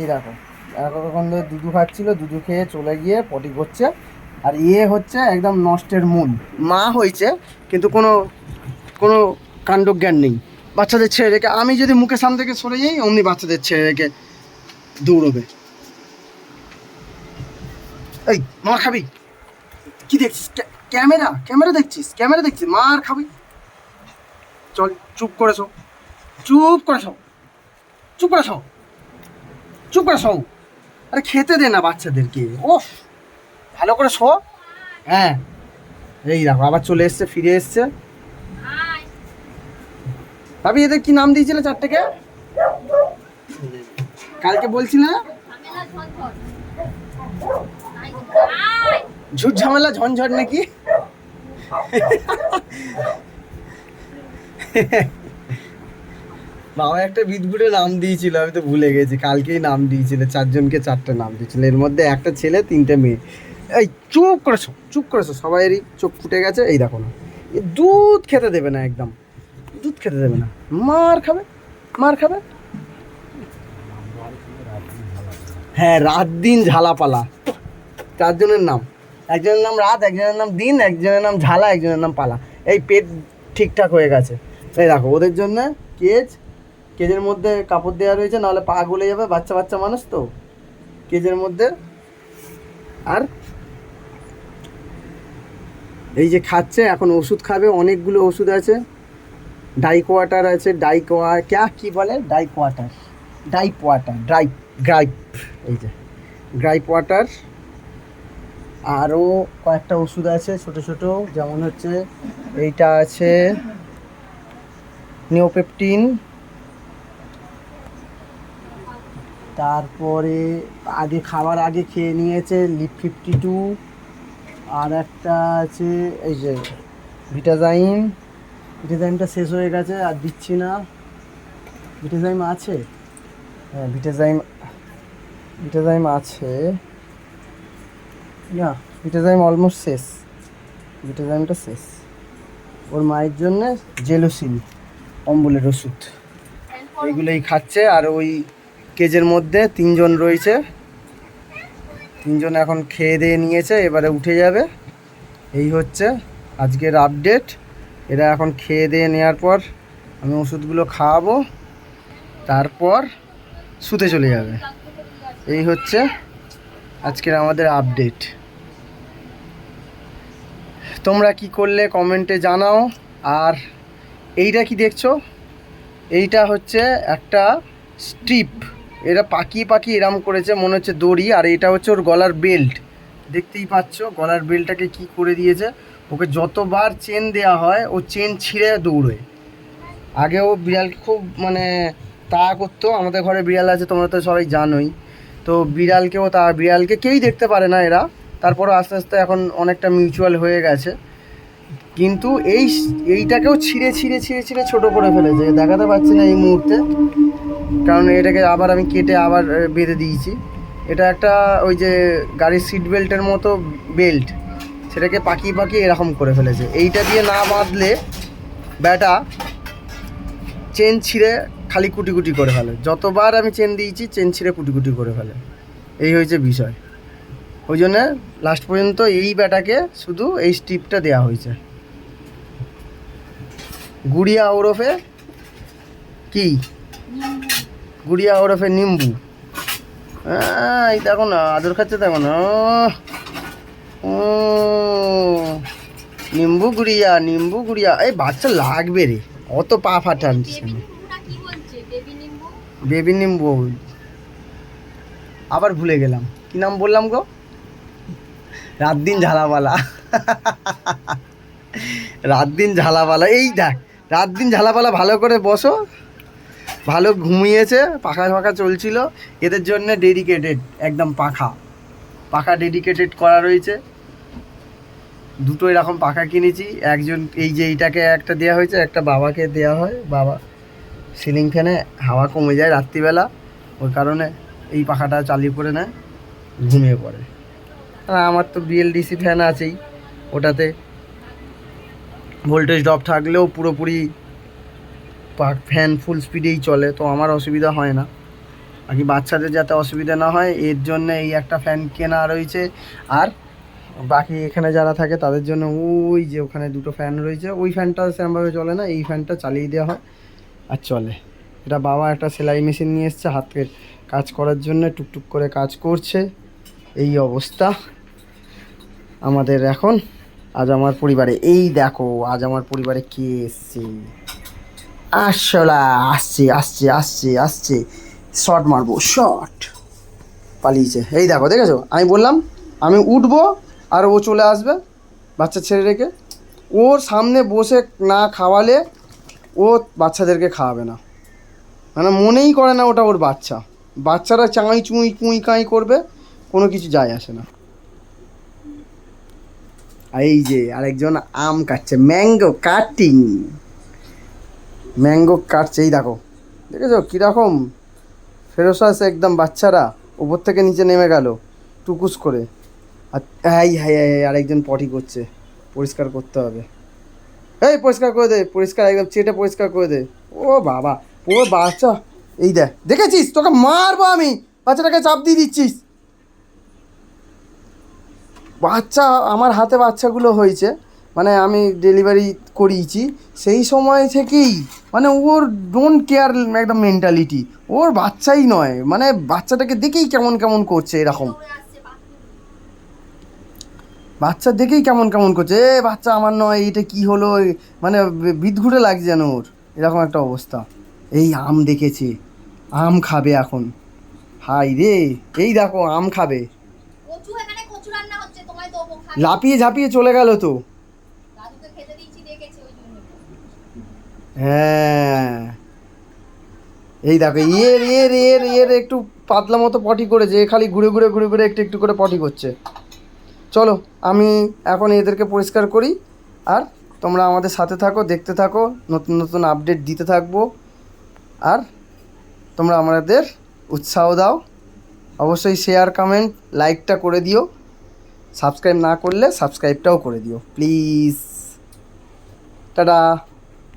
এই দেখো, এতক্ষণ ধরে দুধু খাচ্ছিল দুধু খেয়ে চলে গিয়ে পটি করছে। আর ইয়ে হচ্ছে একদম নষ্টের মূল। মা হয়েছে, কিন্তু কোনো কোনো কাণ্ডজ্ঞান নেই। বাচ্চাদের ছেড়ে রেখে, আমি যদি মুখের সামনে থেকে সরে যাই, অমনি বাচ্চাদের ছেড়ে রেখে দৌড়বে। এই, মা খাবি? কি দেখছিস? ক্যামেরা ক্যামেরা দেখছিস? ক্যামেরা দেখছিস? মার খাবি? চল, চুপ করে শো। চুপ করে শো। চুপ করে শো। চুপ করে শো আরে খেতে দে না বাচ্চাদেরকে। ওফ, ভালো করে শো। হ্যাঁ এই দেখো, আবার চলে এসছে, ফিরে এসছে। ভাবি, এদের কি নাম দিয়েছিলে চারটেকে? কালকে বলছি না? ঝুট ঝামেলা ঝঞ্ঝট নাকি? বাবা একটা বিদগুটে নাম দিয়েছিল, আমি তো ভুলে গেছি। কালকেই নাম দিয়েছিল, চারজনকে চারটে নাম দিয়েছিল। এর মধ্যে একটা ছেলে, তিনটে মেয়ে। এই চুপ করেছ চুপ করেছ সবাইয়েরই চোখ ফুটে গেছে। এই দেখো না দুধ খেতে দেবে না একদম, দুধ খেতে দেবে না। মার খাবে মার খাবে। হ্যাঁ রাত দিন ঝালাপালা। চারজনের নাম, একজনের নাম রাত, একজনের নাম দিন, একজনের নাম ঝালা, একজনের নাম পালা। এই পেট ঠিকঠাক হয়ে গেছে। এই দেখো, ওদের জন্য কেজ কেজের মধ্যে কাপড় দেওয়া রয়েছে, নাহলে পা গলে যাবে, বাচ্চা বাচ্চা মানুষ তো। কেজের মধ্যে আর এই যে খাচ্ছে, এখন ওষুধ খাবে, অনেকগুলো ওষুধ আছে। ডাইক ওয়াটার আছে ডাইক ওয়া ক্যা, কী বলে? ডাইক ওয়াটার ডাইপ ওয়াটার ড্রাইপ গ্রাইপ, এই যে। Gripe water. আরও কয়েকটা ওষুধ আছে ছোট ছোট, যেমন হচ্ছে এইটা আছে নিওপেপটিন তারপরে আগে খাবার আগে খেয়ে নিয়েছে লিপ ফিফটি টু আর একটা আছে এই যে ভিটাজাইম ভিটাজাইমটা শেষ হয়ে গেছে আর দিচ্ছি না। ভিটাজাইম আছে? হ্যাঁ ভিটাজাইম ভিটাজাইম আছে। না ভিটাজাইম অলমোস্ট শেষ। ভিটাজাইমটা শেষ। ওর মায়ের জন্য জেলোসিন অম্বলের ওষুধ। এইগুলোই খাচ্ছে আর ওই কেজের মধ্যে তিনজন রয়েছে। তিনজন এখন খেয়ে দিয়ে নিয়েছে, এবারে উঠে যাবে। এই হচ্ছে আজকের আপডেট এরা এখন খেয়ে দিয়ে নেওয়ার পর আমি ওষুধগুলো খাওয়াবো, তারপর শুতে চলে যাবে। এই হচ্ছে আজকের আমাদের আপডেট তোমরা কি করলে কমেন্টে জানাও। আর এইটা কি দেখছ? এইটা হচ্ছে একটা স্ট্রিপ এটা পাকিয়ে পাকিয়ে এরাম করেছে, মনে হচ্ছে দড়ি, আর এটা হচ্ছে ওর গলার বেল্ট দেখতেই পাচ্ছ, গলার বেল্টটাকে কি করে দিয়েছে? ওকে যতবার চেন দেওয়া হয়, ও চেন ছিঁড়ে দৌড়ে। আগে ও বিড়াল খুব মানে তা করতো। আমাদের ঘরে বিড়াল আছে, তোমরা তো সবাই জানোই। তো বিড়ালকেও তা, বিড়ালকে কেউই দেখতে পারে না এরা। তারপরও আস্তে আস্তে এখন অনেকটা মিউচুয়াল হয়ে গেছে। কিন্তু এই, এইটাকেও ছিঁড়ে ছিঁড়ে ছিঁড়ে ছিঁড়ে ছোটো করে ফেলেছে। দেখাতে পারছি না এই মুহূর্তে। কারণ এটাকে আবার আমি কেটে আবার বেঁধে দিয়েছি। এটা একটা ওই যে গাড়ির সিট বেল্টের মতো বেল্ট সেটাকে পাকিয়ে পাকিয়ে এরকম করে ফেলেছে। এইটা দিয়ে না বাঁধলে ব্যাটা চেন ছিঁড়ে খালি কুটি কুটি করে ফেলে। যতবার আমি চেন দিয়েছি চেন ছিঁড়ে কুটি কুটি করে ফেলে। এই হয়েছে বিষয়। ওই জন্যে লাস্ট পর্যন্ত এই ব্যাটাকে শুধু এই স্টিপটা দেওয়া হয়েছে। গুড়িয়া ওরফে কি? গুড়িয়া ওরফে নিম্বু। আহ, এই দেখো না আদর খাচ্ছে দেখো না। ও নিম্বু গুড়িয়া নিম্বু গুড়িয়া। এই বাচ্চা লাগবে রে অত পা ফাটাচ্ছে না বেবি নিম্বু। আবার ভুলে গেলাম। কি নাম বললাম গো? রাত দিন ঝালাপালা। রাত দিন ঝালাপালা। এই দেখ রাত দিন ঝালাপালা ভালো করে বসো। ভালো ঘুমিয়েছে, পাখা ফাঁকা চলছিল। এদের জন্য ডেডিকেটেড একদম পাখা। পাখা ডেডিকেটেড করা রয়েছে। দুটো এরকম পাখা কিনেছি। একজন, এই যে এইটাকে একটা দেওয়া হয়েছে, একটা বাবাকে দেওয়া হয়। বাবা সিলিং ফ্যানে হাওয়া কমে যায় রাত্রিবেলা। ওই কারণে এই পাখাটা চালু করে নেয় ঘুমিয়ে পড়ে। আর আমার তো বিএলডিসি ফ্যান আছেই। ওটাতে ভোল্টেজ ড্রপ থাকলেও পুরোপুরি ফ্যান ফুল স্পিডেই চলে, তো আমার অসুবিধা হয় না। বাকি বাচ্চাদের যাতে অসুবিধা না হয়, এর জন্য এই একটা ফ্যান কেনা রয়েছে। আর বাকি এখানে যারা থাকে, তাদের জন্য ওই যে ওখানে দুটো ফ্যান রয়েছে, ওই ফ্যানটা সেরকমভাবে চলে না, এই ফ্যানটা চালিয়ে দেওয়া হয় আর চলে। এটা বাবা একটা সেলাই মেশিন নিয়ে এসছে, হাতের কাজ করার জন্য, টুকটুক করে কাজ করছে। এই অবস্থা আমাদের এখন। আজ আমার পরিবারে, এই দেখো, আজ আমার পরিবারে কে এসছে? আসলা, আসছে আসছে আসছে আসছে। শর্ট মারবো শর্ট পালিয়েছে। এই দেখো, দেখেছ? আমি বললাম, আমি উঠবো আর ও চলে আসবে বাচ্চা ছেড়ে রেখে। ওর সামনে বসে না খাওয়ালে ও বাচ্চাদেরকে খাওয়াবে না। মানে মনেই করে না ওটা ওর বাচ্চা। বাচ্চারা চাঁই চুঁই, কুঁই কাঁই করবে, কোনো কিছু যায় আসে না। এই যে আরেকজন আম কাটছে, ম্যাঙ্গো কাটিং। ম্যাঙ্গো কাটছে এই দেখো। দেখেছ? কীরকম? ফেরোসাস একদম বাচ্চারা উপর থেকে নিচে নেমে গেল, টুকুস করে। আর হ্যাঁ হ্যাঁ হ্যাঁ আরেকজন পটি করছে। পরিষ্কার করতে হবে। এই, পরিষ্কার করে দে, পরিষ্কার একদম চেটে পরিষ্কার করে দে। ও বাবা, ও বাচ্চা। এই দেখ, দেখেছিস? তোকে মারবো আমি। বাচ্চাটাকে চাপ দিয়ে দিচ্ছিস। বাচ্চা, আমার হাতে বাচ্চাগুলো হয়েছে। মানে আমি ডেলিভারি করিয়েছি সেই সময় থেকেই মানে ওর ডোন্ট কেয়ার একদম মেন্টালিটি ওর বাচ্চাই নয় মানে বাচ্চাটাকে দেখেই কেমন কেমন করছে এরকম। বাচ্চা দেখেই কেমন কেমন করছে এ বাচ্চা আমার নয় এটা কি হলো? মানে বিদঘুটে লাগছে যেন ওর এরকম একটা অবস্থা। এই আম দেখেছে আম খাবে এখন। হাই রে এই দেখো আম খাবে। লাপিয়ে ঝাঁপিয়ে চলে গেল তো দাদুকে খেতে দিচ্ছি দেখেছে ওই জন্য হ্যাঁ। এই দেখো এর এর এর এর একটু পাতলা মতো পটি করেছে খালি ঘুরে ঘুরে ঘুরে ঘুরে একটু একটু করে পটি করছে। চলো, আমি এখন এদেরকে পরিষ্কার করি, আর তোমরা আমাদের সাথে থাকো, দেখতে থাকো, নতুন নতুন আপডেট দিতে থাকব, আর তোমরা আমাদের উৎসাহ দাও। অবশ্যই শেয়ার কমেন্ট লাইকটা করে দিও। সাবস্ক্রাইব না করলে সাবস্ক্রাইবটাও করে দিও প্লিজ টাটা।